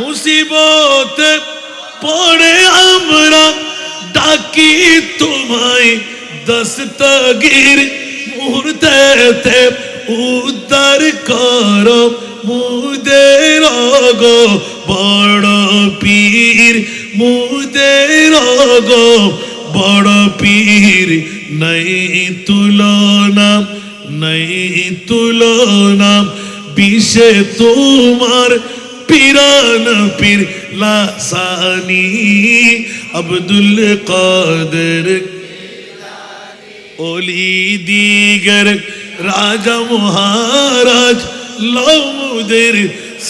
মুসিবতে পড়ে আমরা ডাকি তোমায় দস্তগীর মুহূর্তেতে উদ্ধার করো, মুদের গো বড় পীর, মুদের গো বড় পীর, নাই তুলনা নাই তুলনা বিষে তোমার পিরান পীর লাসানি, আব্দুল কাদের ওলি দিগর রাজা মহারাজ লৌমুদের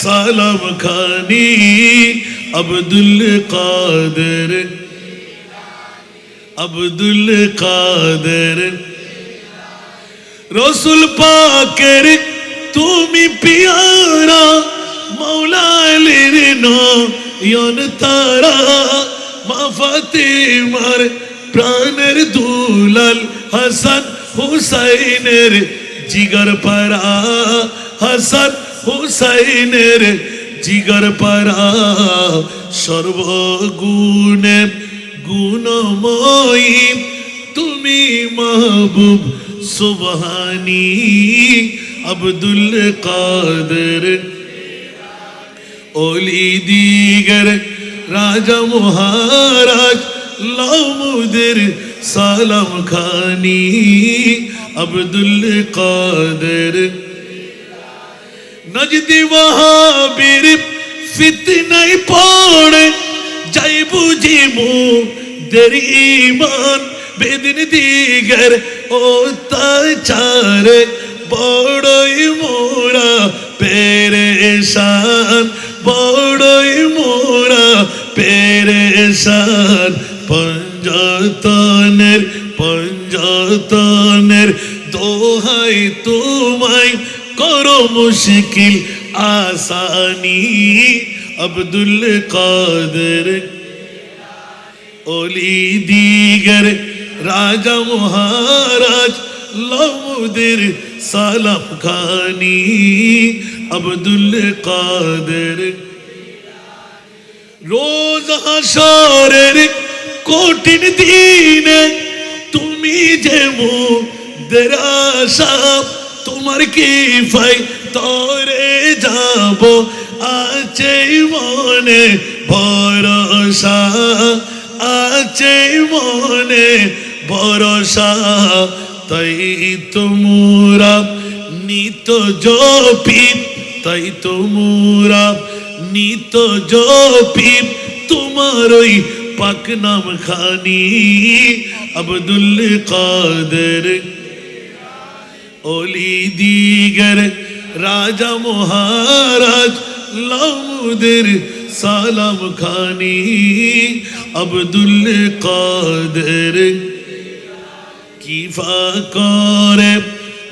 সালাম খানি, আব্দুল কাদের আব্দুল কাদের। রসুল পাকের, তুমি মৌলালির নয়ন তারা মা ফাতিমার প্রাণের দুলাল হাসান হুসাইনের জিগর পারা হাসান হুসাইনের জিগর পারা সর্বগুণে গুণময়ী তুমি মাহবুব সুবহানি। আব্দুল কাদের ওলি দিগর রাজা মহারাজ, লামুদের সালাম খানি, আব্দুল কাদের। নজদি ওয়াহাবির ফিতনায় পড়ে, যাই বুঝি মু দের ইমান বেদিন দিগর ও চারে বড়ই মোরা পেরেশান। পঞ্জতনের পঞ্জতনের দোহাই তোমায় করো মুশকিল আসানি। আব্দুল কাদের ওলি দিগর রাজা মহারাজ লমুদের সালাম খানি। আব্দুল কাদের, রোজ হাসরের কঠিন দিনে তুমি যে মুদের আশা তোমার কি ফাই তরে যাব, আছে মনে ভরসা, আছে মনে ভরসা। তাই তোমরা নিত জপি তাই তোমরা নিত জপি তোমার ওই পাক নাম খানি আব্দুল কাদের ওলি দিগর রাজা মহারাজ লামুদের সালাম খানি আব্দুল কাদের কিফা করে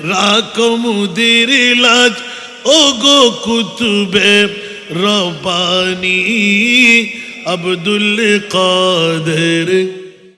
রাকমুদের লাজ ও গো কুতুবে রব্বানি আব্দুল কাদের